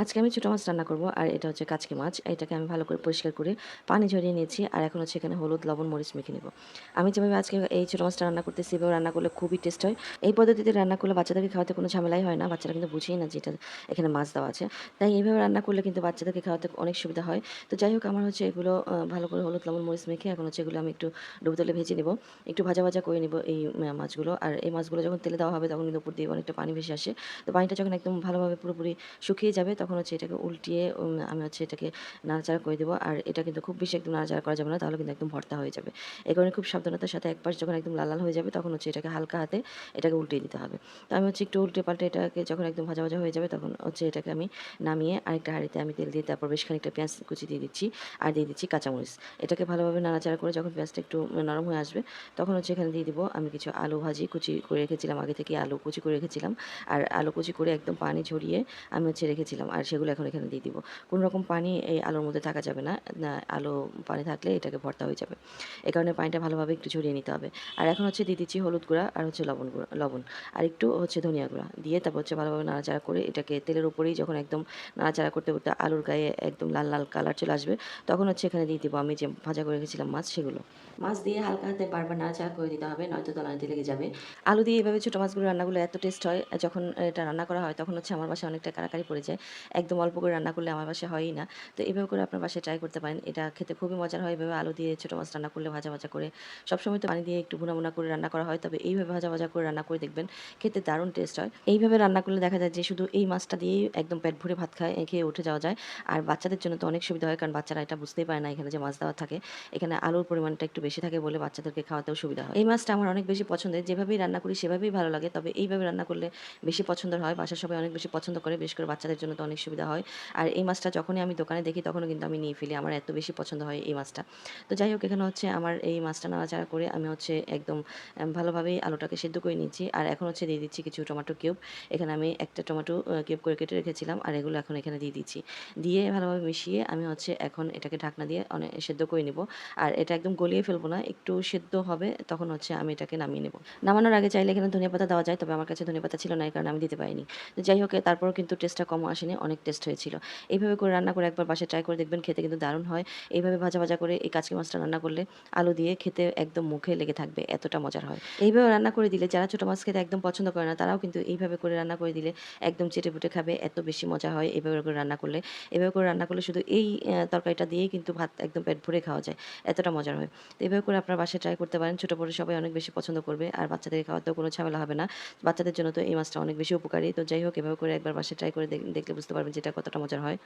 আজকে আমি ছোটো মাছ রান্না করব, আর এটা হচ্ছে কাচকি মাছ। এটাকে আমি ভালো করে পরিষ্কার করে পানি ঝরিয়ে নিয়েছি, আর এখন হচ্ছে এখানে হলুদ, লবণ, মরিচ মেখে নেব। আমি যেভাবে আজকে এই ছোটো মাছটা রান্না করতে সেভাবে রান্না করলে খুবই টেস্ট হয়। এই পদ্ধতিতে রান্না করলে বাচ্চাদেরকে খাওয়াতে কোনো ঝামেলাই হয় না, বাচ্চারা কিন্তু বুঝেই না যে এটা এখানে মাছ দেওয়া আছে। তাই এইভাবে রান্না করলে কিন্তু বাচ্চাদেরকে খাওয়াতে অনেক সুবিধা হয়। তো যাই হোক, আমার হচ্ছে এগুলো ভালো করে হলুদ, লবণ, মরিচ মেখে এখন হচ্ছে এগুলো আমি একটু ডুবো তেলে ভেজে নেব। একটু ভাজা ভাজা করে নেব এই মাছগুলো। আর এই মাছগুলো যখন তেলে দেওয়া হবে, তখন কিন্তু উপর দিয়ে অনেকটা পানি ভেসে আসে। তো পানিটা যখন একদম ভালোভাবে পুরোপুরি শুকিয়ে যাবে, তখন হচ্ছে এটাকে উল্টিয়ে আমি হচ্ছে এটাকে নাড়াচাড়া করে দেবো। আর এটা কিন্তু খুব বেশি একদম নাড়াচাড়া করা যাবে না, তাহলে কিন্তু একদম ভর্তা হয়ে যাবে। এই কারণে খুব সাবধানতার সাথে এক পাশ যখন একদম লাল লাল হয়ে যাবে, তখন হচ্ছে এটাকে হালকা হাতে এটাকে উল্টিয়ে দিতে হবে। তো আমি হচ্ছে একটু উল্টে পাল্টে এটাকে যখন একদম ভাজা ভাজা হয়ে যাবে, তখন হচ্ছে এটাকে আমি নামিয়ে আরেকটা হাঁড়িতে আমি তেল দিয়ে তারপর বেশ খানিকটা পেঁয়াজ কুচি দিয়ে দিচ্ছি আর দিয়ে দিচ্ছি কাঁচামরিচ। এটাকে ভালোভাবে নাড়াচাড়া করে যখন পেঁয়াজটা একটু নরম হয়ে আসবে, তখন হচ্ছে এখানে দিয়ে দিব আমি কিছু আলু ভাজি কুচি করে রেখেছিলাম, আগে থেকে আলু কুচি করে রেখেছিলাম। আর আলু কুচি করে একদম পানি ঝরিয়ে আমি হচ্ছে রেখেছিলাম। আর সেগুলো এখন এখানে দিয়ে দিব। কোনো রকম পানি এই আলুর মধ্যে থাকা যাবে না আলু পানি থাকলে এটাকে ভর্তা হয়ে যাবে। এই কারণে পানিটা ভালোভাবে একটু ঝরিয়ে নিতে হবে। আর এখন হচ্ছে দিয়ে দিচ্ছি হলুদ গুঁড়া আর হচ্ছে লবণ গুঁড়া, লবণ। আর একটু হচ্ছে ধনিয়া গুঁড়া দিয়ে তারপর হচ্ছে ভালোভাবে নাড়াচাড়া করে এটাকে তেলের উপরেই যখন একদম নাড়াচাড়া করতে করতে আলুর গায়ে একদম লাল লাল কালার চলে আসবে, তখন হচ্ছে এখানে দিয়ে দিব আমি যে ভাজা করে রেখেছিলাম মাছ সেগুলো। মাছ দিয়ে হালকা হাতে বারবার নাড়াচাড়া করে দিতে হবে, নয়তো তলানিতে লেগে যাবে। আলু দিয়ে এভাবে ছোটো মাছগুলো রান্নাগুলো এত টেস্ট হয়, যখন এটা রান্না করা হয়, তখন হচ্ছে আমার বাসায় অনেকটা কারাকারি পড়ে যায়। একদম অল্প করে রান্না করলে আমার বাসায় হয়ই না। তো এভাবে করে আপনার বাসায় ট্রাই করতে পারেন। এটা খেতে খুবই মজার হয়। এভাবে আলু দিয়ে ছোটো মাছ রান্না করলে ভাজা ভাজা করে সবসময় তো পানি দিয়ে একটু ভুনা ভুনা করে রান্না করা হয়। তবে এইভাবে ভাজা ভাজা করে রান্না করে দেখবেন খেতে দারুণ টেস্ট হয়। এইভাবে রান্না করলে দেখা যায় যে শুধু এই মাছটা দিয়েই একদম পেট ভরে ভাত খায় খেয়ে উঠে যাওয়া যায়। আর বাচ্চাদের জন্য তো অনেক সুবিধা হয়, কারণ বাচ্চারা এটা বুঝতেই পারে না এখানে যে মাছ দেওয়া থাকে। এখানে আলুর পরিমাণটা একটু বেশি থাকে বলে বাচ্চাদেরকে খাওয়াতেও সুবিধা হয়। এই মাছটা আমার অনেক বেশি পছন্দের। যেভাবেই রান্না করি সেভাবেই ভালো লাগে। তবে এইভাবে রান্না করলে বেশি পছন্দের হয়। বাসার সবাই অনেক বেশি পছন্দ করে। বিশেষ করে বাচ্চাদের জন্য তো অনেক সুবিধা হয়। আর এই মাছটা যখনই আমি দোকানে দেখি, তখনও কিন্তু আমি নিয়ে ফেলি। আমার এত বেশি পছন্দ হয় এই মাছটা। তো যাই হোক, এখানে হচ্ছে আমার এই মাছটা নাড়াচাড়া করে আমি হচ্ছে একদম ভালোভাবেই আলুটাকে সেদ্ধ করে নিয়েছি আর এখন হচ্ছে দিয়ে দিচ্ছি কিছু টমেটো কিউব। এখানে আমি একটা টমেটো কিউব করে কেটে রেখেছিলাম। আর এগুলো এখন এখানে দিয়ে দিচ্ছি। দিয়ে ভালোভাবে মিশিয়ে আমি হচ্ছে এখন এটাকে ঢাকনা দিয়ে অনেক সেদ্ধ করে নেব। আর এটা একদম গলিয়ে ফেলব না, একটু সেদ্ধ হবে, তখন হচ্ছে আমি এটাকে নামিয়ে নেব। নামানোর আগে চাইলে এখানে ধনিয়া পাতা দেওয়া যায়, তবে আমার কাছে ধনিয়া পাতা ছিল না কারণে আমি দিতে পারিনি। তো যাই হোক তারপরও কিন্তু টেস্টটা কম আসেনি। অনেক টেস্ট হয়েছিল। এইভাবে করে রান্না করে একবার বাসায় ট্রাই করে দেখবেন খেতে কিন্তু দারুণ হয়। এইভাবে ভাজা ভাজা করে এই কাচকি মাছটা রান্না করলে আলু দিয়ে খেতে একদম মুখে লেগে থাকবে, এতটা মজার হয়। এইভাবে রান্না করে দিলে যারা ছোটো মাছ খেতে একদম পছন্দ করে না, তারাও কিন্তু এইভাবে করে রান্না করে দিলে একদম চেটে পুটে খাবে, এত বেশি মজা হয় এইভাবে করে রান্না করলে। এভাবে করে রান্না করলে শুধু এই তরকারিটা দিয়েই কিন্তু ভাত একদম পেট ভরে খাওয়া যায়, এতটা মজার হয়। তো এভাবে করে আপনার বাসায় ট্রাই করতে পারেন, ছোটো বড়ো সবাই অনেক বেশি পছন্দ করবে, আর বাচ্চাদের খাওয়াতেও কোনো ঝামেলা হবে না। বাচ্চাদের জন্য তো এই মাছটা অনেক বেশি উপকারী। তো যাই হোক, এভাবে করে একবার বাসায় ট্রাই করে দেখ- দেখলে বুঝতে পারবেন যেটা কতটা মজার হয়।